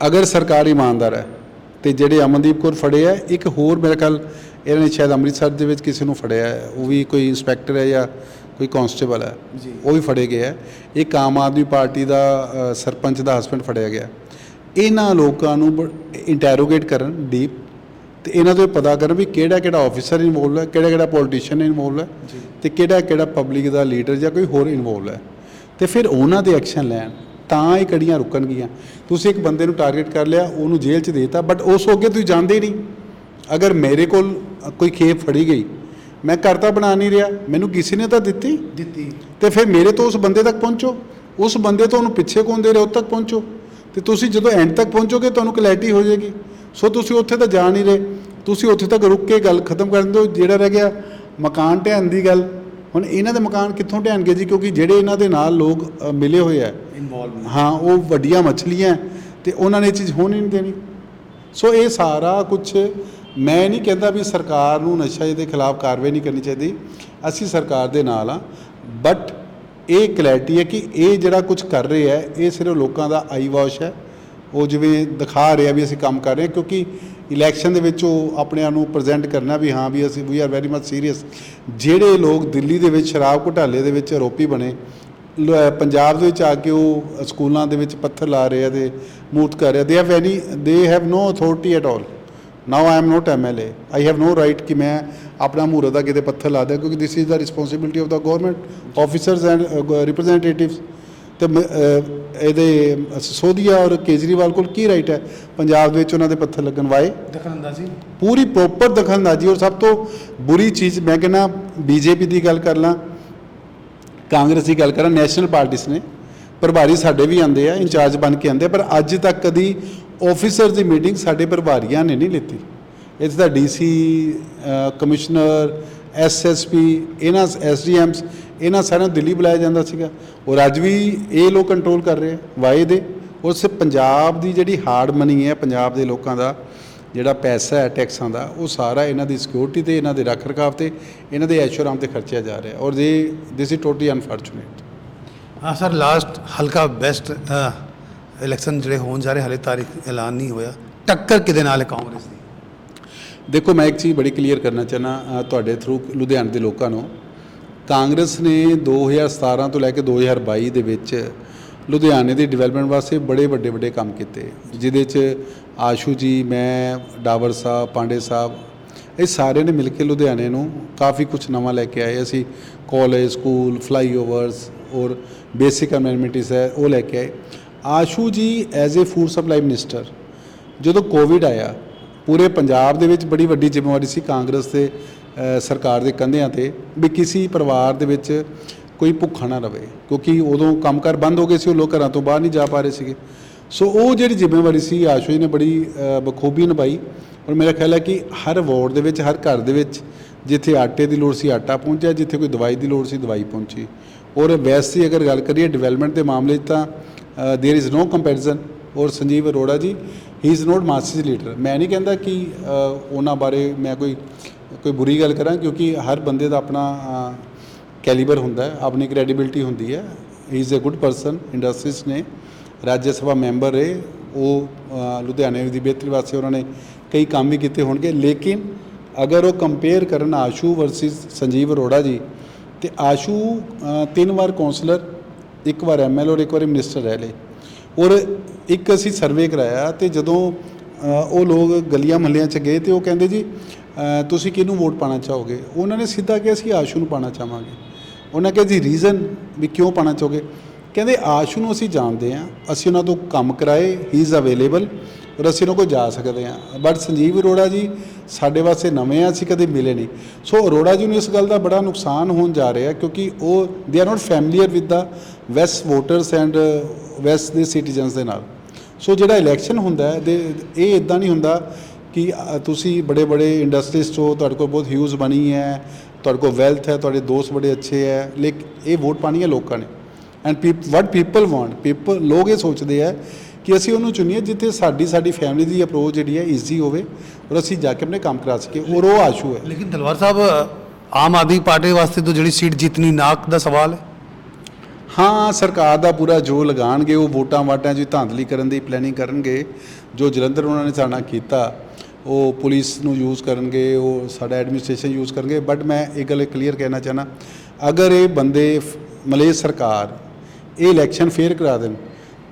ਅਗਰ ਸਰਕਾਰ ਇਮਾਨਦਾਰ ਹੈ ਤੇ ਜਿਹੜੇ ਅਮਨਦੀਪ ਕੌਰ ਫੜੇ ਆ ਇੱਕ ਹੋਰ ਮੇਰੇ ਖਿਆਲ ਇਹਨਾਂ ਨੇ ਸ਼ਾਇਦ ਅੰਮ੍ਰਿਤਸਰ ਦੇ ਵਿੱਚ ਕਿਸੇ ਨੂੰ ਫੜਿਆ ਹੈ ਉਹ ਵੀ ਕੋਈ ਇੰਸਪੈਕਟਰ ਹੈ ਜਾਂ ਕੋਈ ਕਾਂਸਟੇਬਲ ਹੈ। ਉਹ ਵੀ ਫੜੇ ਗਏ ਹੈ ਇੱਕ ਆਮ ਆਦਮੀ ਪਾਰਟੀ ਦਾ ਸਰਪੰਚ ਦਾ ਹਸਬੰਡ ਫੜਿਆ ਗਿਆ ਇਹਨਾਂ ਲੋਕਾਂ ਨੂੰ ਇੰਟਰੋਗੇਟ ਕਰਨ ਡੀਪ ਤੇ ਇਹਨਾਂ ਤੋਂ ਇਹ ਪਤਾ ਕਰਨ ਵੀ ਕਿਹੜਾ ਕਿਹੜਾ ਆਫੀਸਰ ਇਨਵੋਲਵ ਹੈ ਕਿਹੜਾ ਕਿਹੜਾ ਪੋਲੀਟੀਸ਼ੀਅਨ ਇਨਵੋਲਵ ਹੈ। ਤੇ ਕਿਹੜਾ ਕਿਹੜਾ ਪਬਲਿਕ ਦਾ ਲੀਡਰ ਜਾਂ ਕੋਈ ਹੋਰ ਇਨਵੋਲਵ ਹੈ ਤੇ ਫਿਰ ਉਹਨਾਂ ਦੇ ਐਕਸ਼ਨ ਲੈਣ ਤਾਂ ਇਹ ਕੜੀਆਂ ਰੁਕਣਗੀਆਂ ਤੁਸੀਂ ਇੱਕ ਬੰਦੇ ਨੂੰ ਟਾਰਗੇਟ ਕਰ ਲਿਆ ਉਹਨੂੰ ਜੇਲ੍ਹ 'ਚ ਦੇਤਾ ਬਟ ਉਸ ਅੱਗੇ ਤੁਸੀਂ ਜਾਣਦੇ ਹੀ ਨਹੀਂ। ਅਗਰ ਮੇਰੇ ਕੋਲ ਕੋਈ ਖੇਪ ਫੜੀ ਗਈ ਮੈਂ ਘਰ ਤਾਂ ਬਣਾ ਨਹੀਂ ਰਿਹਾ ਮੈਨੂੰ ਕਿਸੇ ਨੇ ਤਾਂ ਦਿੱਤੀ? ਦਿੱਤੀ। ਤੇ ਫਿਰ ਮੇਰੇ ਤੋਂ ਉਸ ਬੰਦੇ ਤੱਕ ਪਹੁੰਚੋ। ਉਸ ਬੰਦੇ ਤੋਂ ਉਹਨੂੰ ਪਿੱਛੇ ਕੌਣ ਦੇ ਰਿਹਾ ਉਹ ਤੱਕ ਪਹੁੰਚੋ। ਤੇ ਤੁਸੀਂ ਜਦੋਂ ਐਂਡ ਤੱਕ ਪਹੁੰਚੋਗੇ ਤੁਹਾਨੂੰ ਕਲੈਰਿਟੀ ਹੋ ਜਾਏਗੀ। ਸੋ ਤੁਸੀਂ ਉੱਥੇ ਤਾਂ ਜਾ ਨਹੀਂ ਰਹੇ। ਤੁਸੀਂ ਉੱਥੇ ਤੱਕ ਰੁਕ ਕੇ ਗੱਲ ਖਤਮ ਕਰਨ ਦਿਓ ਜਿਹੜਾ ਰਹਿ ਗਿਆ ਮਕਾਨ ਢਹਿਣ ਦੀ ਗੱਲ। ਹੁਣ ਇਹਨਾਂ ਦੇ ਮਕਾਨ ਕਿੱਥੋਂ ਢਹਿਣਗੇ ਜੀ? ਕਿਉਂਕਿ ਜਿਹੜੇ ਇਹਨਾਂ ਦੇ ਨਾਲ ਲੋਕ ਅ, ਮਿਲੇ ਹੋਏ ਆ ਇਨਵੋਲਵ ਹਾਂ ਉਹ ਵੱਡੀਆਂ ਮੱਛਲੀਆਂ ਤੇ ਉਹਨਾਂ ਨੇ ਇਹ ਚੀਜ਼ ਹੋਣ ਹੀ ਨਹੀਂ ਦੇਣੀ। ਸੋ ਇਹ ਸਾਰਾ ਕੁਝ ਮੈਂ ਨਹੀਂ ਕਹਿੰਦਾ ਵੀ ਸਰਕਾਰ ਨੂੰ ਨਸ਼ਾ ਦੇ ਖਿਲਾਫ ਕਾਰਵਾਈ ਨਹੀਂ ਕਰਨੀ ਚਾਹੀਦੀ। ਅਸੀਂ ਸਰਕਾਰ ਦੇ ਨਾਲ ਆ ਬਟ ਇਹ ਕਲੈਰਿਟੀ ਹੈ ਕਿ ਇਹ ਜਿਹੜਾ ਕੁਝ ਕਰ ਰਹੇ ਹੈ ਇਹ ਸਿਰਫ ਲੋਕਾਂ ਦਾ ਆਈ ਵਾਸ਼ ਹੈ। ਉਹ ਜਿਵੇਂ ਦਿਖਾ ਰਿਹਾ ਵੀ ਅਸੀਂ ਕੰਮ ਕਰ ਰਹੇ ਹਾਂ ਕਿਉਂਕਿ ਇਲੈਕਸ਼ਨ ਦੇ ਵਿੱਚ ਉਹ ਆਪਣੇ ਆਪ ਨੂੰ ਪ੍ਰੈਜ਼ੈਂਟ ਕਰਨਾ ਵੀ ਹਾਂ ਵੀ ਅਸੀਂ we are very much serious ਜਿਹੜੇ ਲੋਕ ਦਿੱਲੀ ਦੇ ਵਿੱਚ ਸ਼ਰਾਬ ਘੁਟਾਲੇ ਦੇ ਵਿੱਚ ਆਰੋਪੀ ਬਣੇ, ਲ- ਪੰਜਾਬ ਦੇ ਵਿੱਚ ਆ ਕੇ ਉਹ ਸਕੂਲਾਂ ਦੇ ਵਿੱਚ ਪੱਥਰ ਲਾ ਰਹੇ ਆ ਤੇ ਮੂਰਤ ਕਰ ਰਹੇ ਆ। They have any they have no authority at all now I am not MLA I have no right ਕਿ ਮੈਂ ਆਪਣਾ ਮੂਰਤ ਦਾ ਕਿਤੇ ਪੱਥਰ ਲਾ ਦਿਆਂ, ਕਿਉਂਕਿ this is the responsibility of the government officers and representatives ਤੇ ਇਹਦੇ ਸੋਧੀਆ ਔਰ ਕੇਜਰੀਵਾਲ ਕੋਲ ਕੀ ਰਾਈਟ ਹੈ? ਪੰਜਾਬ ਦੇ ਵਿੱਚ ਉਹਨਾਂ ਦੇ ਪੱਥਰ ਲੱਗਣ ਵਾਏ। ਦਖਲਅੰਦਾਜ਼ੀ। ਪੂਰੀ ਪ੍ਰੋਪਰ ਦਖਲਅੰਦਾਜ਼ੀ ਔਰ ਸਭ ਤੋਂ ਬੁਰੀ ਚੀਜ਼ ਮੈਂ ਕਹਿੰਦਾ ਬੀਜੇਪੀ ਦੀ ਗੱਲ ਕਰ ਲਾਂ ਕਾਂਗਰਸ ਦੀ ਗੱਲ ਕਰਾਂ ਨੈਸ਼ਨਲ ਪਾਰਟੀਆਂ ਨੇ। ਪ੍ਰਭਾਰੀ ਸਾਡੇ ਵੀ ਆਂਦੇ ਆ ਇੰਚਾਰਜ ਬਣ ਕੇ ਆਂਦੇ ਪਰ ਅੱਜ ਤੱਕ ਕਦੀ ਆਫੀਸਰ ਦੀ ਮੀਟਿੰਗ ਸਾਡੇ ਪ੍ਰਭਾਰੀਆਂ ਨੇ ਨਹੀਂ ਲਿੱਤੀ। ਇੱਥੇ ਦਾ ਡੀਸੀ ਕਮਿਸ਼ਨਰ ਐਸਐਸਪੀ ਇਹਨਾਂ ਐਸਡੀਐਮਸ ਇਹਨਾਂ ਸਾਰਿਆਂ ਨੂੰ ਦਿੱਲੀ ਬੁਲਾਇਆ ਜਾਂਦਾ ਸੀਗਾ। ਔਰ ਅੱਜ ਵੀ ਇਹ ਲੋਕ ਕੰਟਰੋਲ ਕਰ ਰਹੇ ਆ ਵਾਏ ਦੇ। ਉਸ ਪੰਜਾਬ ਦੀ ਜਿਹੜੀ ਹਾਰਡ ਮਨੀ ਹੈ ਪੰਜਾਬ ਦੇ ਲੋਕਾਂ ਦਾ ਜਿਹੜਾ ਪੈਸਾ ਹੈ ਟੈਕਸਾਂ ਦਾ ਉਹ ਸਾਰਾ ਇਹਨਾਂ ਦੀ ਸਿਕਿਉਰਿਟੀ ਤੇ ਇਹਨਾਂ ਦੇ ਰੱਖ ਰਖਾਵ ਤੇ ਇਹਨਾਂ ਦੇ ਐਸ਼ੋਰਾਮ ਤੇ ਖਰਚਿਆ ਜਾ ਰਿਹਾ। ਔਰ ਦੇ ਦਿਸ ਇਜ਼ ਟੋਟਲੀ ਅਨਫੋਰਚੂਨੇਟ ਹਾਂ ਸਰ ਲਾਸਟ ਹਲਕਾ ਬੈਸਟ ਇਲੈਕਸ਼ਨ ਜਿਹੜੇ ਹੋਣ ਜਾ ਰਹੇ ਹਲੇ ਤਾਰੀਖ ਐਲਾਨ ਨਹੀਂ ਹੋਇਆ। ਟੱਕਰ ਕਿਹਦੇ ਨਾਲ ਹੈ ਕਾਂਗਰਸ ਦੀ? ਦੇਖੋ ਮੈਂ ਇੱਕ ਚੀਜ਼ ਬੜੀ ਕਲੀਅਰ ਕਰਨਾ ਚਾਹਨਾ ਤੁਹਾਡੇ ਥਰੂ ਲੁਧਿਆਣਾ ਦੇ ਲੋਕਾਂ ਨੂੰ। ਕਾਂਗਰਸ ਨੇ 2017 ਤੋਂ ਲੈ ਕੇ 2022 ਦੇ ਵਿੱਚ ਲੁਧਿਆਣੇ ਦੀ ਡਿਵੈਲਪਮੈਂਟ ਵਾਸਤੇ ਬੜੇ ਵੱਡੇ ਵੱਡੇ ਕੰਮ ਕੀਤੇ, ਜਿਹਦੇ 'ਚ ਆਸ਼ੂ ਜੀ, ਮੈਂ ਡਾਵਰ ਸਾਹਿਬ, ਪਾਂਡੇ ਸਾਹਿਬ, ਇਹ ਸਾਰੇ ਨੇ ਮਿਲ ਕੇ ਲੁਧਿਆਣੇ ਨੂੰ ਕਾਫੀ ਕੁਝ ਨਵਾਂ ਲੈ ਕੇ ਆਏ। ਅਸੀਂ ਕਾਲਜ ਸਕੂਲ ਫਲਾਈਓਵਰਸ ਔਰ ਬੇਸਿਕ ਅਮੈਨਿਟੀਜ਼ ਹੈ, ਉਹ ਲੈ ਕੇ ਆਏ। Ashu ji as a food supply minister ਜਦੋਂ ਕੋਵਿਡ ਆਇਆ, ਪੂਰੇ ਪੰਜਾਬ ਦੇ ਵਿੱਚ ਬੜੀ ਵੱਡੀ ਜ਼ਿੰਮੇਵਾਰੀ ਸੀ ਕਾਂਗਰਸ ਦੇ ਸਰਕਾਰ ਦੇ ਕੰਧਿਆਂ ਤੇ ਵੀ ਕਿਸੇ ਪਰਿਵਾਰ ਦੇ ਵਿੱਚ ਕੋਈ ਭੁੱਖਾ ਨਾ ਰਵੇ ਕਿਉਂਕਿ ਉਦੋਂ ਕੰਮਕਾਰ ਬੰਦ ਹੋ ਗਏ ਸੀ ਉਹ ਲੋਕ ਘਰਾਂ ਤੋਂ ਬਾਹਰ ਨਹੀਂ ਜਾ ਪਾ ਰਹੇ ਸੀਗੇ ਸੋ ਉਹ ਜਿਹੜੀ ਜ਼ਿੰਮੇਵਾਰੀ ਸੀ ਆਸ਼ੂ ਜੀ ਨੇ ਬੜੀ ਅ, ਬਖੂਬੀ ਨਿਭਾਈ ਔਰ ਮੇਰਾ ਖਿਆਲ ਹੈ ਕਿ ਹਰ ਵਾਰਡ ਦੇ ਵਿੱਚ ਹਰ ਘਰ ਦੇ ਵਿੱਚ ਜਿੱਥੇ ਆਟੇ ਦੀ ਲੋੜ ਸੀ ਆਟਾ ਪਹੁੰਚਿਆ ਜਿੱਥੇ ਕੋਈ ਦਵਾਈ ਦੀ ਲੋੜ ਸੀ ਦਵਾਈ ਪਹੁੰਚੀ ਔਰ ਵੈਸੇ ਅਗਰ ਗੱਲ ਕਰੀਏ ਡਿਵੈਲਪਮੈਂਟ ਦੇ ਮਾਮਲੇ 'ਚ ਤਾਂ देयर इज़ नो ਕੰਪੈਰੀਜ਼ਨ ਔਰ Sanjeev Arora ji he is not masses leader ਮੈਂ ਨਹੀਂ ਕਹਿੰਦਾ ਕਿ ਅ, ਉਹਨਾਂ ਬਾਰੇ ਮੈਂ ਕੋਈ ਕੋਈ ਬੁਰੀ ਗੱਲ ਕਰਾਂ ਕਿਉਂਕਿ ਹਰ ਬੰਦੇ ਦਾ ਆਪਣਾ ਕੈਲੀਬਰ ਹੁੰਦਾ ਹੈ, ਆਪਣੀ ਕ੍ਰੈਡੀਬਿਲਟੀ ਹੁੰਦੀ ਹੈ। He is a good person industries ਨੇ, ਰਾਜ ਸਭਾ ਮੈਂਬਰ ਰਹੇ, ਉਹ ਲੁਧਿਆਣੇ ਦੀ ਬਿਹਤਰੀ ਵਾਸਤੇ ਉਹਨਾਂ ਨੇ ਕਈ ਕੰਮ ਵੀ ਕੀਤੇ ਹੋਣਗੇ। ਲੇਕਿਨ ਅਗਰ ਉਹ ਕੰਪੇਅਰ ਕਰਨ ਆਸ਼ੂ ਵਰਸਸ ਸੰਜੀਵ ਅਰੋੜਾ ਜੀ, ਤੇ ਆਸ਼ੂ ਤਿੰਨ ਵਾਰ ਕਾਉਂਸਲਰ ਇੱਕ ਵਾਰ ਐਮਐਲ ਔਰ ਇੱਕ ਵਾਰ ਮਿਨਿਸਟਰ ਰਹਿ ਲਏ। ਔਰ ਇੱਕ ਅਸੀਂ ਸਰਵੇ ਕਰਾਇਆ ਤੇ ਜਦੋਂ ਉਹ ਲੋਕ ਗਲੀਆਂ ਮਹੱਲਿਆਂ 'ਚ ਗਏ ਤੇ ਉਹ ਕਹਿੰਦੇ ਜੀ ਤੁਸੀਂ ਕਿਹਨੂੰ ਵੋਟ ਪਾਣਾ ਚਾਹੋਗੇ? ਉਹਨਾਂ ਨੇ ਸਿੱਧਾ ਕਿਹਾ ਅਸੀਂ ਆਸ਼ੂ ਨੂੰ ਪਾਣਾ ਚਾਹਾਂਗੇ। ਉਹਨਾਂ ਕਿਹਾ, ਜੀ ਰੀਜ਼ਨ ਵੀ ਕਿਉਂ ਪਾਣਾ ਚਾਹੋਗੇ? ਕਹਿੰਦੇ, ਆਸ਼ੂ ਨੂੰ ਅਸੀਂ ਜਾਣਦੇ ਹਾਂ। ਅਸੀਂ ਉਹਨਾਂ ਤੋਂ ਕੰਮ ਕਰਾਏ ਹੀ ਇਜ਼ ਅਵੇਲੇਬਲ ਔਰ ਅਸੀਂ ਉਹਨਾਂ ਕੋਲ ਜਾ ਸਕਦੇ ਹਾਂ। ਬਟ ਸੰਜੀਵ ਅਰੋੜਾ ਜੀ, ਸਾਡੇ ਵਾਸਤੇ ਨਵੇਂ ਆ, ਅਸੀਂ ਕਦੇ ਮਿਲੇ ਨਹੀਂ। ਸੋ ਅਰੋੜਾ ਜੀ ਨੂੰ ਇਸ ਗੱਲ ਦਾ ਬੜਾ ਨੁਕਸਾਨ ਹੋਣ ਜਾ ਰਿਹਾ ਕਿਉਂਕਿ ਉਹ uh, they are not familiar with the west voters and west the citizens ਦੇ ਨਾਲ। ਸੋ ਜਿਹੜਾ ਇਲੈਕਸ਼ਨ ਹੁੰਦਾ ਹੈ ਇਹ ਇਦਾਂ ਨਹੀਂ ਹੁੰਦਾ ਕਿ ਤੁਸੀਂ ਬੜੇ ਬੜੇ ਇੰਡਸਟਰੀਜ਼ ਤੋਂ ਤੁਹਾਡੇ ਕੋਲ ਬਹੁਤ ਹਿਊਜ਼ ਬਣੀ ਹੈ ਤੁਹਾਡੇ ਕੋਲ ਵੈਲਥ ਹੈ ਤੁਹਾਡੇ ਦੋਸਤ ਬੜੇ ਅੱਛੇ ਹੈ ਲੇਕਿਨ ਇਹ ਵੋਟ ਪਾਣੀ ਹੈ ਲੋਕਾਂ ਨੇ। And peep what people want people ਲੋਕ ਇਹ ਸੋਚਦੇ ਆ ਕਿ ਅਸੀਂ ਉਹਨੂੰ ਚੁਣੀਏ ਜਿੱਥੇ ਸਾਡੀ ਸਾਡੀ ਫੈਮਿਲੀ ਦੀ ਅਪਰੋਚ ਜਿਹੜੀ ਹੈ ਈਜ਼ੀ ਹੋਵੇ ਔਰ ਅਸੀਂ ਜਾ ਕੇ ਆਪਣੇ ਕੰਮ ਕਰਾ ਸਕੀਏ ਔਰ ਉਹ ਆਸ਼ੂ ਹੈ। ਲੇਕਿਨ ਤਲਵਾਰ ਸਾਹਿਬ ਆਮ ਆਦਮੀ ਪਾਰਟੀ ਵਾਸਤੇ ਤਾਂ ਜਿਹੜੀ ਸੀਟ ਜਿੱਤਣੀ ਨਾਕ ਦਾ ਸਵਾਲ ਹੈ? ਹਾਂ ਸਰਕਾਰ ਦਾ ਪੂਰਾ ਜੋ ਲਗਾਣਗੇ ਉਹ ਵੋਟਾਂ ਵਾਟਾਂ 'ਚ ਧਾਂਦਲੀ ਕਰਨ ਦੀ ਪਲੈਨਿੰਗ ਕਰਨਗੇ ਜੋ ਜਲੰਧਰ ਉਹਨਾਂ ਨੇ ਸਾਡਾ ਕੀਤਾ ਉਹ ਪੁਲਿਸ ਨੂੰ ਯੂਜ਼ ਕਰਨਗੇ, ਉਹ ਸਾਡਾ ਐਡਮਿਨਿਸਟ੍ਰੇਸ਼ਨ ਯੂਜ਼ ਕਰਨਗੇ ਬਟ ਮੈਂ ਇਹ ਗੱਲ ਕਲੀਅਰ ਕਹਿਣਾ ਚਾਹਨਾ, ਅਗਰ ਇਹ ਬੰਦੇ ਮਲੇ ਸਰਕਾਰ ਇਹ ਇਲੈਕਸ਼ਨ ਫੇਰ ਕਰਾ ਦੇਣ,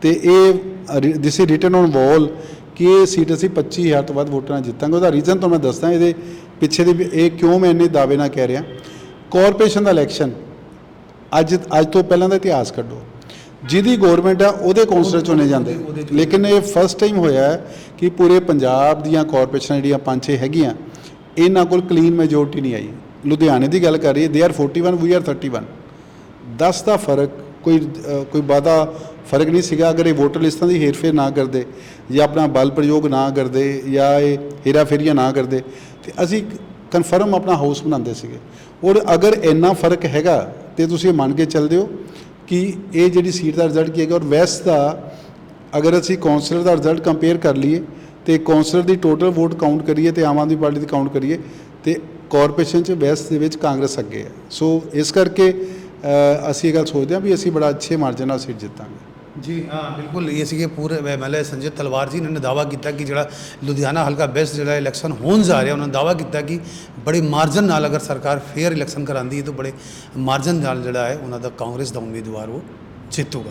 ਤੇ ਇਹ this is written on wall ਕਿ ਇਹ ਸੀਟ ਅਸੀਂ 25000 ਤੋਂ ਵੱਧ ਵੋਟਾਂ ਨਾਲ ਜਿੱਤਾਂਗੇ। ਉਹਦਾ ਰੀਜ਼ਨ ਤੁਹਾਨੂੰ ਮੈਂ ਦੱਸਦਾ, ਇਹਦੇ ਪਿੱਛੇ ਦੇ ਵੀ ਇਹ ਕਿਉਂ ਮੈਂ ਇੰਨੇ ਦਾਅਵੇ ਨਾਲ ਕਹਿ ਰਿਹਾ। ਕਾਰਪੋਰੇਸ਼ਨ ਦਾ ਇਲੈਕਸ਼ਨ ਅੱਜ ਅੱਜ ਤੋਂ ਪਹਿਲਾਂ ਦਾ ਇਤਿਹਾਸ ਕੱਢੋ। ਜਿਹਦੀ ਗਵਰਨਮੈਂਟ ਆ, ਉਹਦੇ ਕੌਂਸਲਰ ਚੁਣੇ ਜਾਂਦੇ। ਲੇਕਿਨ ਇਹ ਫਸਟ ਟਾਈਮ ਹੋਇਆ ਹੈ ਕਿ ਪੂਰੇ ਪੰਜਾਬ ਦੀਆਂ ਕਾਰਪੋਰੇਸ਼ਨਾਂ ਜਿਹੜੀਆਂ ਪੰਜ ਛੇ ਹੈਗੀਆਂ, ਇਹਨਾਂ ਕੋਲ ਕਲੀਨ ਮੈਜੋਰਟੀ ਨਹੀਂ ਆਈ। ਲੁਧਿਆਣੇ ਦੀ ਗੱਲ ਕਰ ਰਹੀ ਹੈ ਦੇ ਆਰ 41 ਵੀ ਆਰ 31 10 ਦਾ ਫ਼ਰਕ ਕੋਈ ਕੋਈ ਵਾਧਾ ਫ਼ਰਕ ਨਹੀਂ ਸੀਗਾ, ਅਗਰ ਇਹ ਵੋਟਰ ਲਿਸਟਾਂ ਦੀ ਹੇਰਫੇਰ ਨਾ ਕਰਦੇ ਜਾਂ ਆਪਣਾ ਬਲ ਪ੍ਰਯੋਗ ਨਾ ਕਰਦੇ ਜਾਂ ਇਹ ਹੇਰਾਫੇਰੀਆਂ ਨਾ ਕਰਦੇ, ਤੇ ਅਸੀਂ ਕਨਫਰਮ ਆਪਣਾ ਹਾਊਸ ਬਣਾਉਂਦੇ ਸੀਗੇ। ਔਰ ਅਗਰ ਇੰਨਾ ਫ਼ਰਕ ਹੈਗਾ, ਤੇ ਤੁਸੀਂ ਮੰਨ ਕੇ ਚੱਲਦੇ ਹੋ ਕਿ ਇਹ ਜਿਹੜੀ ਸੀਟ ਦਾ ਰਿਜ਼ਲਟ ਕੀ ਹੈਗਾ ਔਰ ਵੈਸਟ ਦਾ ਅਗਰ ਅਸੀਂ ਕੌਂਸਲਰ ਦਾ ਰਿਜ਼ਲਟ ਕੰਪੇਅਰ ਕਰ ਲਈਏ ਤੇ ਕੌਂਸਲਰ ਦੀ ਟੋਟਲ ਵੋਟ ਕਾਊਂਟ ਕਰੀਏ ਤੇ ਆਮ ਆਦਮੀ ਪਾਰਟੀ ਦੀ ਕਾਊਂਟ ਕਰੀਏ ਤੇ ਕਾਰਪੋਰੇਸ਼ਨ ਚ ਵੈਸਟ ਦੇ ਵਿੱਚ ਕਾਂਗਰਸ ਅੱਗੇ ਹੈ। ਸੋ ਇਸ ਕਰਕੇ ਅਸੀਂ ਇਹ ਗੱਲ ਸੋਚਦੇ ਹਾਂ ਵੀ ਅਸੀਂ ਬੜਾ ਅੱਛੇ ਮਾਰਜਨ ਨਾਲ ਸੀਟ ਜਿੱਤਾਂਗੇ। ਜੀ, ਹਾਂ, ਬਿਲਕੁਲ, ਇਹ ਸੀਗੇ ਪੂਰੇ ਐਮਐਲਏ ਸੰਜੇ ਤਲਵਾਰ ਜੀ ਨੇ ਦਾਵਾ ਕੀਤਾ ਕਿ ਜਿਹੜਾ ਲੁਧਿਆਣਾ ਹਲਕਾ ਬੈਸਟ ਜਿਹੜਾ ਇਲੈਕਸ਼ਨ ਹੋਣ ਜਾ ਰਿਹਾ, ਉਹਨਾਂ ਨੇ ਦਾਵਾ ਕੀਤਾ ਕਿ ਬੜੇ ਮਾਰਜਨ ਨਾਲ ਅਗਰ ਸਰਕਾਰ ਫੇਅਰ ਇਲੈਕਸ਼ਨ ਕਰਾਂਦੀ ਹੈ, ਤਾਂ ਬੜੇ ਮਾਰਜਨ ਨਾਲ ਜਿਹੜਾ ਹੈ, ਉਹਨਾਂ ਦਾ ਕਾਂਗਰਸ ਦਾ ਉਮੀਦਵਾਰ ਉਹ ਜਿੱਤੂਗਾ।